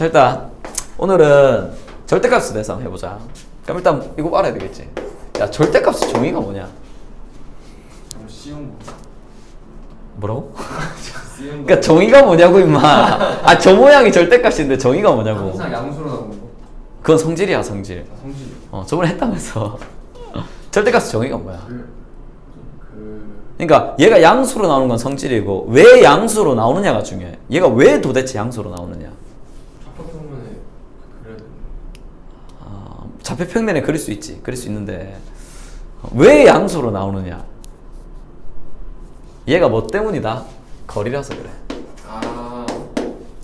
자 일단 오늘은 절대값에 대해서 한번 해보자. 그럼 일단 이거 알아야 되겠지. 야 절대값의 정의가 뭐냐? 너무 쉬운 거. 뭐라고? 쉬운 거. 그러니까 정의가 뭐냐고 임마. 아 저 모양이 절대값인데 정의가 뭐냐고. 항상 양수로 나오는 거. 그건 성질이야 성질. 아, 성질. 어 저번에 했다면서. 절대값의 정의가 뭐야? 그, 그, 그러니까 얘가 양수로 나오는 건 성질이고 왜 양수로 나오느냐가 중요해. 얘가 왜 도대체 양수로 나오느냐. 좌표평면에 그려야 되는 아, 좌표평면에 그릴 수 있지. 그릴 수 있는데 왜 양수로 나오느냐? 얘가 뭐 때문이다? 거리라서 그래. 아,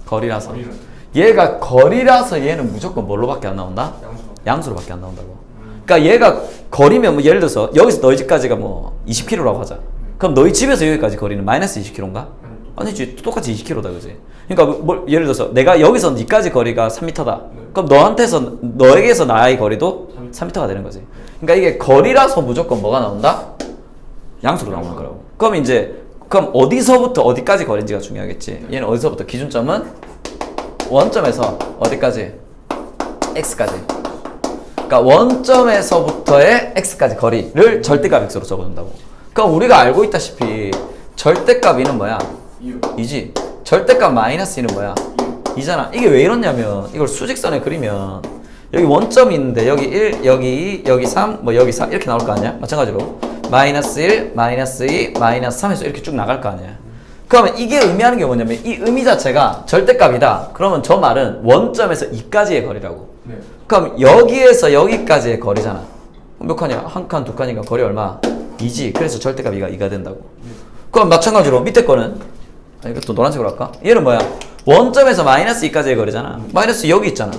거리라서. 거리라서. 얘가 거리라서 얘는 무조건 뭘로밖에 안 나온다? 양수밖에. 양수로밖에 안 나온다고. 음. 그러니까 얘가 거리면 뭐 예를 들어서 여기서 너희 집까지가 뭐 20km라고 하자. 그럼 너희 집에서 여기까지 거리는 마이너스 20km인가? 아니, 아니지 똑같이 20km다 그지? 그러니까 뭐, 예를 들어서 내가 여기서 니까지 거리가 3m다. 네. 그럼 너한테서 너에게서 나의 거리도 3m. 3m가 되는 거지. 그러니까 이게 거리라서 무조건 뭐가 나온다? 양수로 나오는. 거라고. 그럼 이제 그럼 어디서부터 어디까지 거리인지가 중요하겠지. 얘는 어디서부터 기준점은 원점에서 어디까지? x까지. 그러니까 원점에서부터의 x까지 거리를 절대값 x로 적어준다고. 그럼 우리가 알고 있다시피 절대값 이는 뭐야? 이지. 절대값 마이너스 이는 뭐야? 이유. 이잖아. 이게 왜 이러냐면 이걸 수직선에 그리면 여기 원점이 있는데 여기 1, 여기 2, 여기 3, 뭐 여기 4 이렇게 나올 거 아니야? 마찬가지로 마이너스 1, 마이너스 2, 마이너스 3에서 이렇게 쭉 나갈 거 아니야? 그러면 이게 의미하는 게 뭐냐면 이 의미 자체가 절대값이다. 그러면 저 말은 원점에서 2까지의 거리라고. 네. 그럼 여기에서 여기까지의 거리잖아. 몇 칸이야? 한 칸, 두 칸이니까 거리 얼마? 2지. 그래서 절대값 2가 2가 된다고. 네. 그럼 마찬가지로 밑에 거는 아, 이것도 노란색으로 할까? 얘는 뭐야? 원점에서 마이너스 2까지의 거리잖아. 마이너스 여기 있잖아.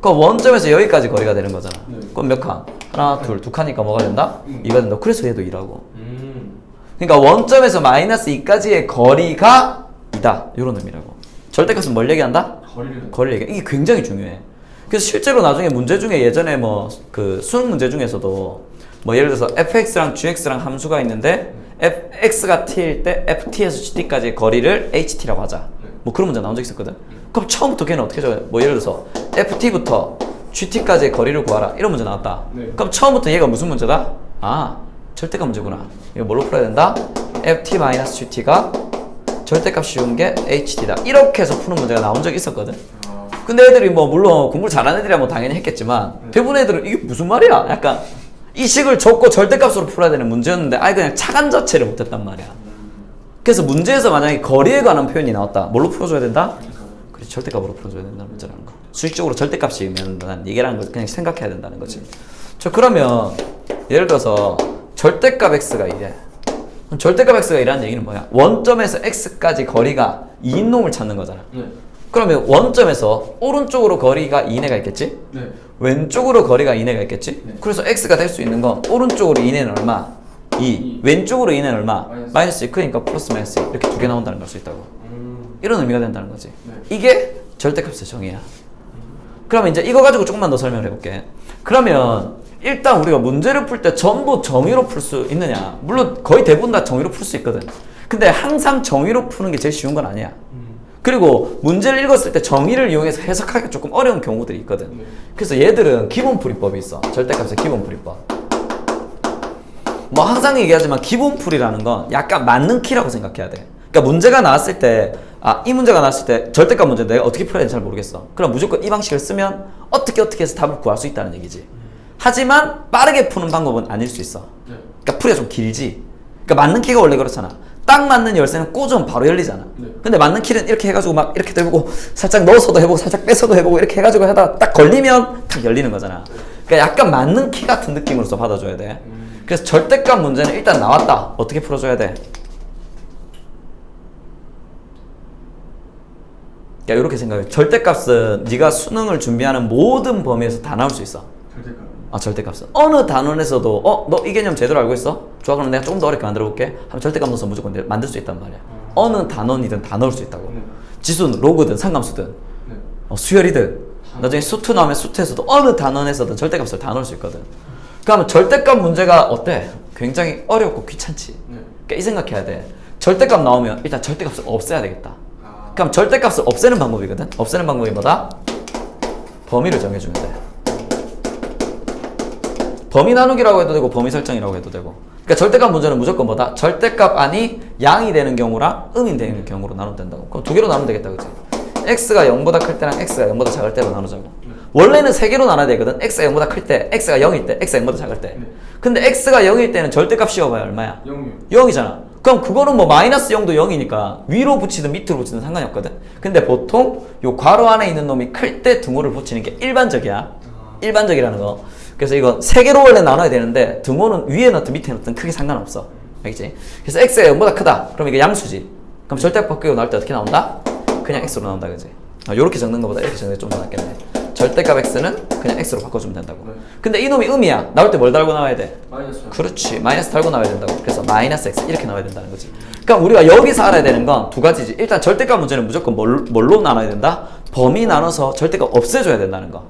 그럼 원점에서 여기까지 거리가 되는 거잖아. 네. 그럼 몇 칸? 하나, 둘, 두 칸이니까 뭐가 된다? 음. 2가 된다. 그래서 얘도 2라고. 음. 그러니까 원점에서 마이너스 2까지의 거리가 2다. 이런 의미라고. 절대값은 뭘 얘기한다? 거리를. 얘기해. 이게 굉장히 중요해. 그래서 실제로 나중에 문제 중에 예전에 뭐 그 수능 문제 중에서도 뭐 예를 들어서 fx랑 gx랑 함수가 있는데 fx가 t일 때 ft에서 gt까지의 거리를 ht라고 하자. 뭐 그런 문제 나온 적 있었거든. 그럼 처음부터 걔는 어떻게 적어요? 뭐 예를 들어서 ft부터 gt까지의 거리를 구하라. 이런 문제 나왔다. 네. 그럼 처음부터 얘가 무슨 문제다? 아, 절대값 문제구나. 이거 뭘로 풀어야 된다? ft-gt가 절대값 쉬운 게 ht다. 이렇게 해서 푸는 문제가 나온 적이 있었거든. 아, 근데 애들이 뭐 물론 공부를 잘하는 애들이야 뭐 당연히 했겠지만 대부분 애들은 이게 무슨 말이야? 약간 이 식을 줬고 절대값으로 풀어야 되는 문제였는데 아예 그냥 차간 자체를 못했단 말이야. 그래서 문제에서 만약에 거리에 관한 표현이 나왔다. 뭘로 풀어줘야 된다? 그래 절대값으로 풀어줘야 된다는 문제라는 거. 수식적으로 절대값이면 난 얘기라는 걸 그냥 생각해야 된다는 거지. 저 그러면 예를 들어서 절대값 x가 이래. 절대값 x가 이라는 얘기는 뭐야? 원점에서 x까지 거리가 2인 놈을 찾는 거잖아. 네. 그러면 원점에서 오른쪽으로 거리가 2내가 있겠지? 네. 왼쪽으로 거리가 2내가 있겠지? 네. 그래서 x가 될 수 있는 건 오른쪽으로 2내는 얼마? 2. 이. 왼쪽으로 2내는 얼마? 마이너스. 마이너스 2. 그러니까 플러스 마이너스 2. 이렇게 두 개 나온다는 걸 수 있다고. 음. 이런 의미가 된다는 거지. 네. 이게 절대값의 정의야. 그러면 이제 이거 가지고 조금만 더 설명을 해볼게. 그러면 일단 우리가 문제를 풀 때 전부 정의로 풀 수 있느냐? 물론 거의 대부분 다 정의로 풀 수 있거든. 근데 항상 정의로 푸는 게 제일 쉬운 건 아니야. 음. 그리고 문제를 읽었을 때 정의를 이용해서 해석하기가 조금 어려운 경우들이 있거든. 네. 그래서 얘들은 기본 풀이법이 있어. 절대값의 기본 풀이법. 뭐 항상 얘기하지만 기본 풀이라는 건 약간 맞는 키라고 생각해야 돼. 그러니까 문제가 나왔을 때, 아, 이 문제가 나왔을 때 절대값 문제 내가 어떻게 풀어야 되는지 잘 모르겠어. 그럼 무조건 이 방식을 쓰면 어떻게 어떻게 해서 답을 구할 수 있다는 얘기지. 하지만 빠르게 푸는 방법은 아닐 수 있어. 네. 그러니까 풀이가 좀 길지. 그러니까 맞는 키가 원래 그렇잖아. 딱 맞는 열쇠는 꽂으면 바로 열리잖아. 네. 근데 맞는 키는 이렇게 해가지고 막 이렇게 해보고 살짝 넣어서도 해보고 살짝 빼서도 해보고 이렇게 해가지고 하다가 딱 걸리면 딱 열리는 거잖아. 그러니까 약간 맞는 키 같은 느낌으로서 받아줘야 돼. 음. 그래서 절대값 문제는 일단 나왔다. 어떻게 풀어줘야 돼? 야 이렇게 생각해. 절대값은 네가 수능을 준비하는 모든 범위에서 다 나올 수 있어. 절대값. 아 절대값은 어느 단원에서도 어 너 이 개념 제대로 알고 있어? 그럼 내가 조금 더 어렵게 만들어 볼게 하면 절대값 넣어서 무조건 내- 만들 수 있단 말이야 음. 어느 단원이든 다 넣을 수 있다고 네. 지수는 로그든 상감수든 네. 어, 수열이든 나중에 수투 나오면 수투에서도 어느 단원에서든 절대값을 다 넣을 수 있거든 그러면 절대값 문제가 어때? 굉장히 어렵고 귀찮지 네. 그러니까 이 생각해야 돼 절대값 나오면 일단 절대값을 없애야 되겠다 아. 그럼 절대값을 없애는 방법이거든 없애는 방법이 뭐다? 범위를 정해주면 돼. 범위 나누기라고 해도 되고 범위 설정이라고 해도 되고. 그러니까 절대값 문제는 무조건 뭐다? 절대값 안이 양이 되는 경우랑 음이 되는 경우로 나누면 된다고. 그럼 두 개로 나누면 되겠다, 그치? x가 0보다 클 때랑 x가 0보다 작을 때로 나누자고. 원래는 세 개로 나눠야 되거든. x가 0보다 클 때, x가 0일 때, x가 0보다 작을 때. 네. 근데 x가 0일 때는 절대값 씌워봐야 얼마야? 영유. 0이잖아. 그럼 그거는 뭐 마이너스 0도 0이니까 위로 붙이든 밑으로 붙이든 상관이 없거든. 근데 보통 요 괄호 안에 있는 놈이 클 때 등호를 붙이는 게 일반적이야. 아. 일반적이라는 거. 그래서 이거 세 개로 원래 나눠야 되는데 등호는 위에 넣든 밑에 넣든 크게 상관없어. 알겠지? 그래서 x가 0보다 크다. 그럼 이게 양수지. 그럼 절대 바뀌고 나올 때 어떻게 나온다? 그냥 x로 나온다, 그지? 아, 요렇게 적는 것보다 이렇게 적는 게 좀 더 낫겠네. 절대값 x는 그냥 x로 바꿔주면 된다고. 네. 근데 이놈이 음이야. 나올 때 뭘 달고 나와야 돼? 마이너스. 그렇지 마이너스 달고 나와야 된다고 그래서 마이너스 x 이렇게 나와야 된다는 거지 그러니까 우리가 여기서 알아야 되는 건 두 가지지 일단 절대값 문제는 무조건 뭘, 뭘로 나눠야 된다 범위 나눠서 절대값 없애줘야 된다는 거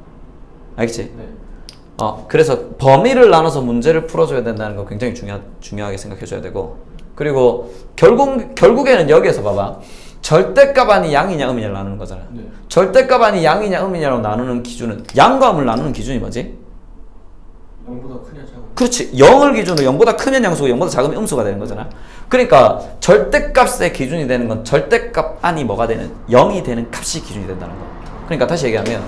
알겠지 네. 어 그래서 범위를 나눠서 문제를 풀어줘야 된다는 거 굉장히 중요 중요하게 생각해줘야 되고 그리고 결국 결국에는 여기에서 봐봐 절대값 아니 양이냐 음이냐를 나누는 거잖아 네. 절대값 아니 양이냐 음이냐로 나누는 기준은 양과 음을 나누는 기준이 뭐지? 영보다 크냐 작은. 그렇지. 0을 기준으로 0보다 크면 양수고 0보다 작으면 음수가 되는 거잖아. 그러니까 절대값의 기준이 되는 건 절대값 안이 뭐가 되는 0이 되는 값이 기준이 된다는 거. 그러니까 다시 얘기하면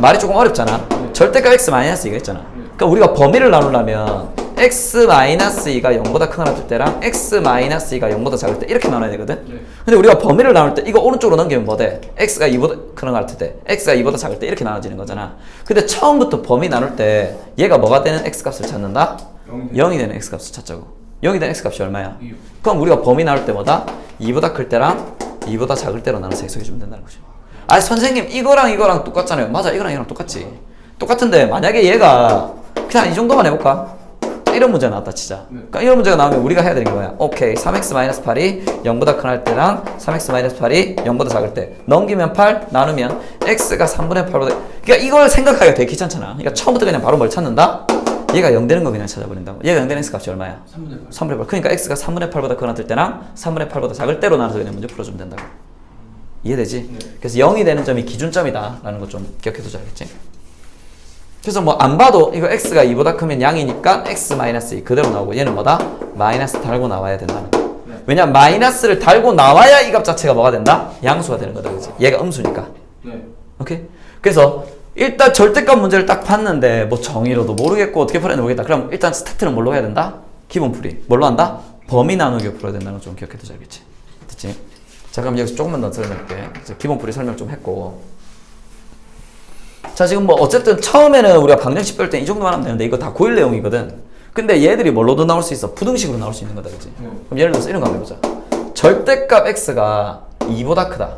말이 조금 어렵잖아. 절대값 x 마이너스 2가 있잖아. 그러니까 우리가 범위를 나누려면 x 마이너스 2가 0보다 크거나 같을 때랑 x 마이너스 2가 0보다 작을 때 이렇게 나눠야 되거든. 네. 근데 우리가 범위를 나눌 때 이거 오른쪽으로 넘기면 뭐 돼? x가 2보다 크는 거 같을 때 x가 2보다 작을 때 이렇게 나눠지는 거잖아. 근데 처음부터 범위 나눌 때 얘가 뭐가 되는 x 값을 찾는다? 영이 0이 되는 x 값을 찾자고. 0이 되는 x 값이 얼마야? 그럼 우리가 범위 나눌 때 뭐다? 2보다 클 때랑 2보다 작을 때로 나눠서 해석해 주면 된다는 거죠. 아 선생님 이거랑 이거랑 똑같잖아요. 맞아 이거랑 이거랑 똑같지. 똑같은데 만약에 얘가 그냥 이 정도만 해볼까? 이런 문제 나왔다 치자. 네. 그러니까 이런 문제가 나오면 우리가 해야 되는 게 뭐야? 오케이 3x-8이 0보다 큰 할 때랑 3x-8이 0보다 작을 때 넘기면 8 나누면 x가 3분의 8보다 그러니까 이걸 생각하기가 되게 귀찮잖아. 그러니까 처음부터 그냥 바로 뭘 찾는다? 얘가 0 되는 거 그냥 찾아버린다고. 얘가 0 되는 x 값이 얼마야? 3분의 8. 3분의 8. 그러니까 x가 3분의 8보다 크거나 될 때랑 3분의 8보다 작을 때로 나눠서 그냥 문제 풀어주면 된다고. 이해되지? 네. 그래서 0이 되는 점이 기준점이다라는 거 좀 기억해두자 알겠지? 그래서 뭐 안 봐도 이거 x가 2보다 크면 양이니까 x 마이너스 2 그대로 나오고 얘는 뭐다? 마이너스 달고 나와야 된다는 거. 네. 왜냐 마이너스를 달고 나와야 이 값 자체가 뭐가 된다? 양수가 되는 거다 그지? 얘가 음수니까. 네. 오케이? 그래서 일단 절대값 문제를 딱 봤는데 뭐 정의로도 모르겠고 어떻게 풀어야 모르겠다. 그럼 일단 스타트는 뭘로 해야 된다? 기본 풀이. 뭘로 한다? 범위 나누기 풀어야 된다는 거좀 기억해 두자 알겠지? 됐지? 자 그럼 여기서 조금만 더 설명할게. 기본 풀이 설명 좀 했고 자 지금 뭐 어쨌든 처음에는 우리가 방정식 배울 때이 정도만 하면 되는데 이거 다 고1 내용이거든. 근데 얘들이 뭘로도 나올 수 있어? 부등식으로 나올 수 있는 거다 그지? 네. 그럼 예를 들어서 이런 거 한번 해보자. 절대값 x가 2보다 크다.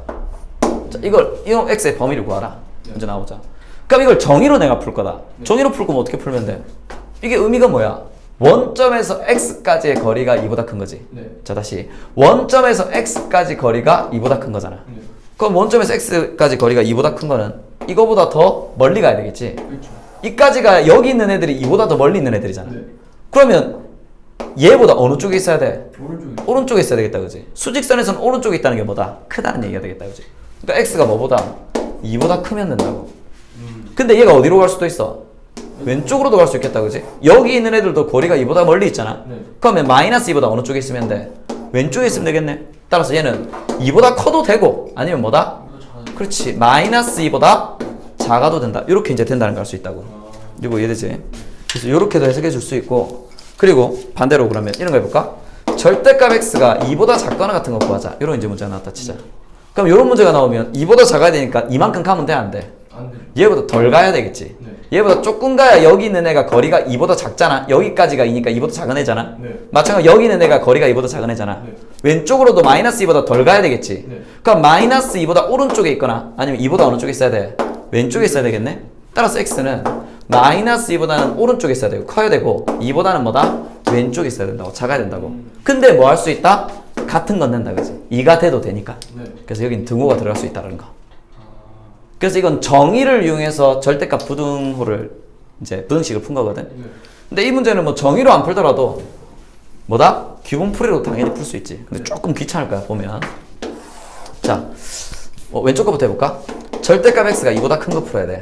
자, 이걸 이놈 x의 범위를 구하라. 네. 먼저 나오자. 그럼 이걸 정의로 내가 풀 거다. 네. 정의로 풀 거면 어떻게 풀면 돼? 이게 의미가 뭐야? 원점에서 x까지의 거리가 2보다 큰 거지. 네. 자 다시 원점에서 x까지 거리가 2보다 큰 거잖아. 네. 그럼 원점에서 x까지 거리가 2보다 큰 거는 이거보다 더 멀리 가야 되겠지. 그렇죠. 이까지가 여기 있는 애들이 이보다 더 멀리 있는 애들이잖아. 네. 그러면 얘보다 어느 쪽에 있어야 돼? 오른쪽에. 오른쪽에 있어야 되겠다, 그지? 수직선에서는 오른쪽에 있다는 게 뭐다? 크다는 얘기가 되겠다, 그지? 그러니까 x가 뭐보다? 2보다 크면 된다고. 음. 근데 얘가 어디로 갈 수도 있어? 왼쪽으로도 갈 수 있겠다, 그지? 여기 있는 애들도 거리가 2보다 멀리 있잖아. 네. 그러면 마이너스 2보다 어느 쪽에 있으면 돼? 왼쪽에 있으면 되겠네. 따라서 얘는 2보다 커도 되고 아니면 뭐다? 그렇지. 마이너스 2보다 작아도 된다. 이렇게 이제 된다는 걸 알 수 있다고. 아. 이거 이해되지? 그래서 이렇게도 해석해 줄 수 있고 그리고 반대로 그러면 이런 거 해볼까? 절대값 x가 2보다 작거나 같은 거 구하자. 이런 이제 문제가 나왔다 치자. 그럼 이런 문제가 나오면 2보다 작아야 되니까 이만큼 가면 돼 안 돼? 안 돼. 얘보다 덜 가야 되겠지. 네. 얘보다 조금 가야 여기 있는 애가 거리가 2보다 작잖아. 여기까지가 2니까 2보다 작은 애잖아. 네. 마찬가지로 여기 있는 애가 거리가 2보다 작은 애잖아. 네. 왼쪽으로도 마이너스 2보다 덜 가야 되겠지. 네. 그럼 마이너스 2보다 오른쪽에 있거나 아니면 2보다 어느 쪽에 있어야 돼? 왼쪽에 있어야 되겠네? 따라서 x는 마이너스 2보다는 오른쪽에 있어야 되고 커야 되고 2보다는 뭐다? 왼쪽에 있어야 된다고 작아야 된다고 근데 뭐 할 수 있다? 같은 건 된다 그지? 2가 돼도 되니까 네. 그래서 여긴 등호가 들어갈 수 있다는 거 아. 그래서 이건 정의를 이용해서 절대값 부등호를 이제 부등식을 푼 거거든 네. 근데 이 문제는 뭐 정의로 안 풀더라도 뭐다? 기본 풀이로 당연히 풀 수 있지. 근데 조금 귀찮을 거야 보면. 자, 어, 왼쪽 거부터 해볼까? 절대값 x가 2보다 큰 거 풀어야 돼.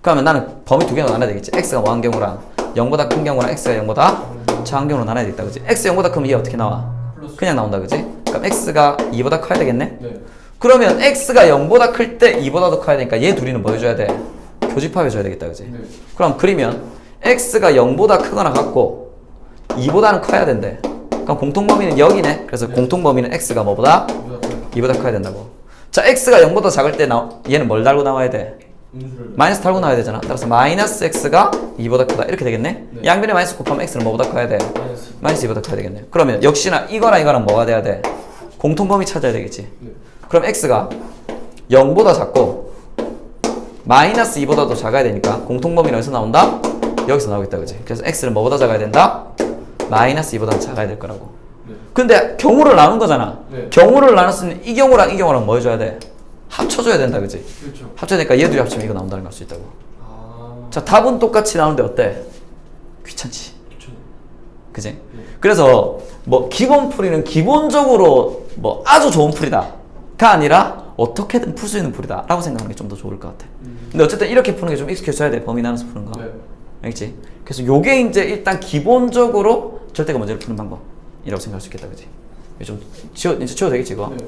그러면 나는 범위 두 개로 나눠야 되겠지. x가 뭐한 경우랑 0보다 큰 경우랑 x가 0보다 작은 경우로 나눠야 되겠다. 그지? x 0보다 크면 얘 어떻게 나와? 그냥 나온다. 그지? 그럼 x가 2보다 커야 되겠네? 네. 그러면 x가 0보다 클 때 2보다 더 커야 되니까 얘 둘이는 뭐 해줘야 돼? 교집합 해줘야 되겠다. 그지? 네. 그럼 그리면 x가 0보다 크거나 같고 2보다는 커야 된대. 그럼 공통범위는 여기네. 그래서 네. 공통범위는 x가 뭐보다? 이보다 큰 2보다 커야 된다고. 자, x가 0보다 작을 때 나, 얘는 뭘 달고 나와야 돼? 마이너스 달고 나와야 되잖아. 따라서 마이너스 x가 2보다 크다. 이렇게 되겠네? 네. 양변에 마이너스 곱하면 x는 뭐보다 커야 돼? 마이너스. 마이너스 2보다 커야 되겠네. 그러면 역시나 이거랑 이거랑 뭐가 돼야 돼? 공통범위 찾아야 되겠지. 네. 그럼 x가 0보다 작고 마이너스 2보다 더 작아야 되니까 공통범위는 어디서 나온다? 여기서 나오겠다 그지? 그래서 x는 뭐보다 작아야 된다? 마이너스 2보다 작아야 될 거라고 네. 근데 경우를 나눈 거잖아 네. 경우를 나눴으면 이 경우랑 이 경우랑 뭐 해줘야 돼? 합쳐줘야 된다 그지? 그렇죠. 합쳐야 되니까 얘 둘이 합치면 이거 나온다는 걸 알 수 있다고 아. 자 답은 똑같이 나오는데 어때? 귀찮지 그렇죠. 그지? 그래서 뭐 기본 풀이는 기본적으로 뭐 아주 좋은 풀이다 가 아니라 어떻게든 풀 수 있는 풀이다 라고 생각하는 게 좀 더 좋을 것 같아 음. 근데 어쨌든 이렇게 푸는 게 좀 익숙해져야 돼 범위 나눠서 푸는 거 네. 알겠지? 그래서 요게 이제 일단 기본적으로 절대가 문제를 푸는 방법이라고 생각할 수 있겠다 그지? 좀 지워, 이제 지워도 되겠지 이거? 네.